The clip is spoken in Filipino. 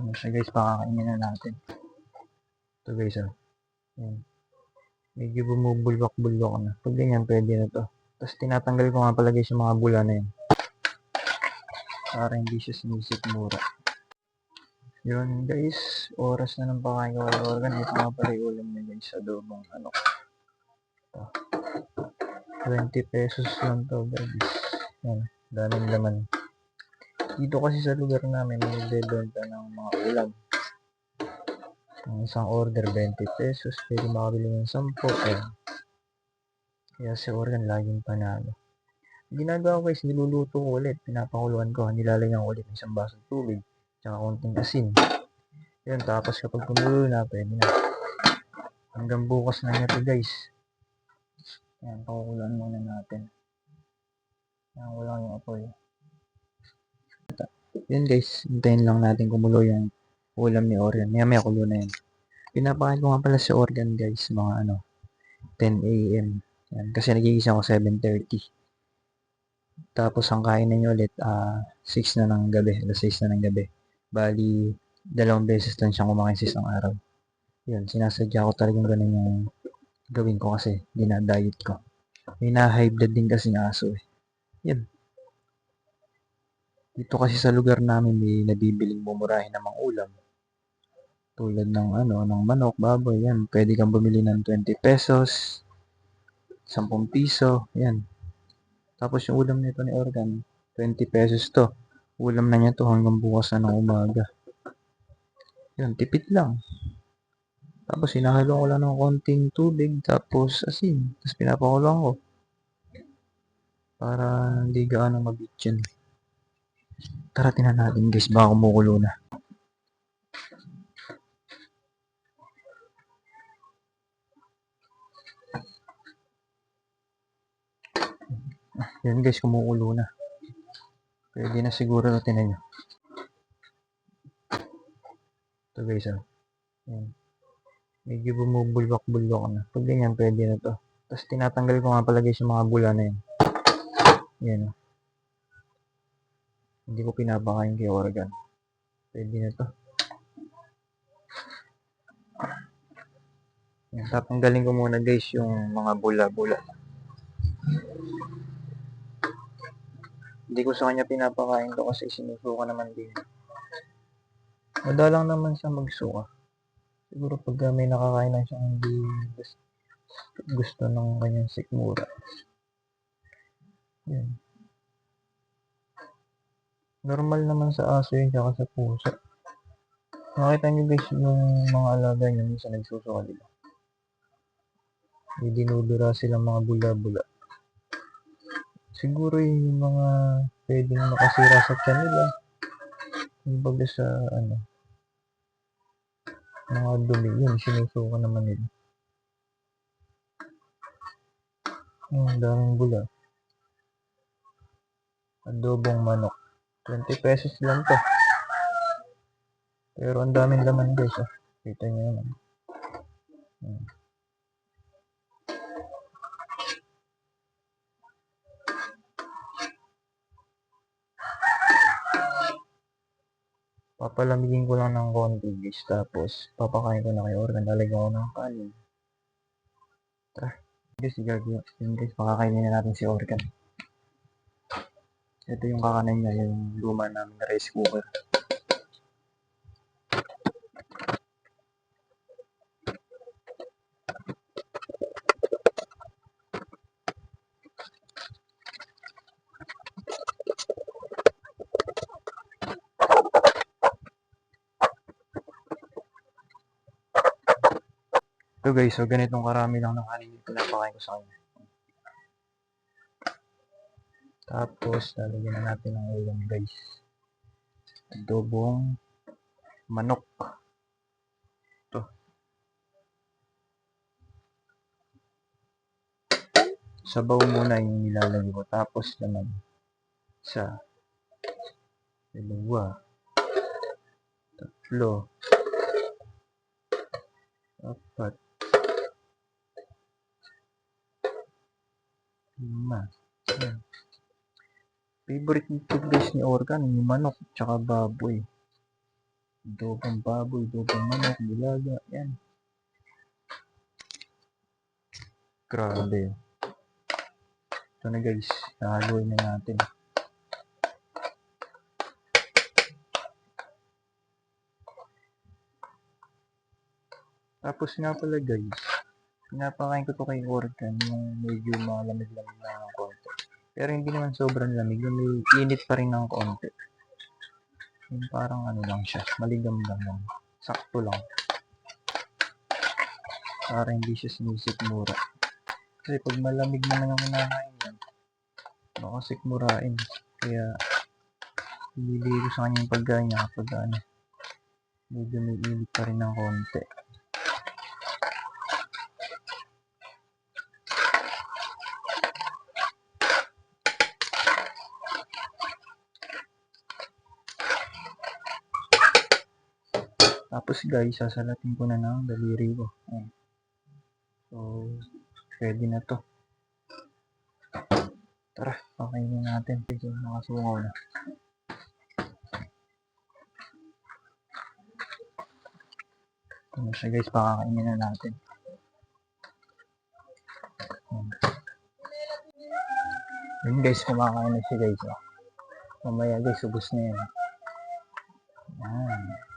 Ano siya guys, pakakainin na natin. Ito guys, oh. Yan. Medyo bumubulwak-bulwak na. Pag ganyan, pwede na to. Tapos tinatanggal ko nga pala guys yung mga bula na yan. Para hindi siya sinisip mura. Yun guys, oras na ng pakain ko kay organ. Ito nga pala yung ulam niya guys, adobong ano. Ito. 20 pesos lang to guys. Yan, daming laman. Dito kasi sa lugar namin, may nagbebenta ng mga ulam. Ang isang order, 20 pesos. Pwede makabili ng 10. Eh. Kaya si organ, laging panalo. Ginagawa ko guys, niluluto ko ulit. Pinapakuluan ko. Nilalagyan ko ulit ng isang basong tubig. Tsaka konting asin. Yun, tapos kapag kumulo na, pwede na. Hanggang bukas na niya to guys. Yan, pakukuluan muna natin. Yan, wala yung apoy. Yun guys, hintayin lang natin kumulo yung ulam ni Organ. Maya maya kulo na yan. Pinapakain ko nga pala si Organ guys, mga ano, 10 a.m. Yan, kasi nagigising ako 7.30. Tapos ang kain niya ulit, ah 6 na ng gabi, alas 6 na ng gabi. Bali, dalawang beses lang siyang kumakain sa isang araw. Yun, sinasadya ko talagang ganun yung gawin ko kasi dinadiet ko. May blood din kasi ng aso eh. Yan. Dito kasi sa lugar namin may nabibiling bumurahin ng mga ulam. Tulad ng ano, ng manok, baboy, yan. Pwede kang bumili ng 20 pesos, 10 piso, yan. Tapos yung ulam nito ni Organ, 20 pesos to. Ulam na niya to hanggang bukas na ng umaga. Yan, tipid lang. Tapos hinahalo ko lang ng konting tubig, tapos asin. Tapos pinapakulang ko. Para hindi gaano mabit yun. Tara tinan natin guys, baka kumukulo na. Yan guys, kumukulo na. Pwede na siguro na tinan nyo. Ito guys, ah. Yan. Medyo bumubulwak-bulwak na. Pag ganyan, pwede na to. Tapos tinatanggal ko nga pala guys yung mga bula na yan. Yan, ah. Hindi ko pinapakain kay organ. Pwede na to. Yan, tatanggalin ko muna guys yung mga bula-bula. Hindi ko sa kanya pinapakain to kasi sinusuka naman din. Madalang naman siya magsuka. Siguro pag may nakakain na siyang hindi gusto ng kanyang sikmura. Yan. Normal naman sa aso yun tsaka sa pusa. Nakita niyo guys yung mga alaga niya minsan nagsusuka diba? May dinudura silang mga bula-bula. Siguro yung mga pwedeng makasira sa tiyan nila. Kumbaga sa ano, mga dumi yun, sinusuka naman nila. Ang daming bula. Adobong manok. 20 pesos lang to. Pero ang daming laman guys. Oh. Kita nyo naman. Hmm. Papalamigin ko lang ng konti guys. Tapos papakain ko na kay Organ. Lalagyan ko ng kanin. Tara. Guys, igagawin. Yun guys, pakakainin na natin si Organ. Ito yung kakanin niya, yung luma namin na rice cooker. Ito guys, so ganitong karami lang ng kanin yung pinapakain ko sa kanya. Tapos, lalagyan na natin ng ulam guys. Adobong manok. Ito. Sabaw muna yung nilalagay ko. Tapos naman, isa, dalawa, tatlo, apat, lima. Favorite nito guys ni Organ, yung manok, tsaka baboy. Adobong baboy, adobong manok, bilaga, yan. Grabe. Ito na guys, haluin na natin. Tapos nga pala guys, pinapakain ko to kay Organ yung medyo malamig-lamig na. Pero hindi naman sobrang lamig, may init pa rin ng konti. Yung parang ano lang siya, maligam lang lang. Sakto lang. Para hindi siya sinisik mura. Kasi pag malamig naman yung kinakain yan, baka sikmurain. Kaya, ko sa kanya yung pagkain niya kapag ano, medyo may init pa rin ng konti. Tapos guys, sasalatin ko na ng daliri ko. Ayan. So, ready na to. Tara, pakainin natin. Medyo nakasungaw na. Ito na siya guys, pakakainin na natin. Yun guys, kumakain na siya guys. Oh. Mamaya guys, ubos na yan. Ayan.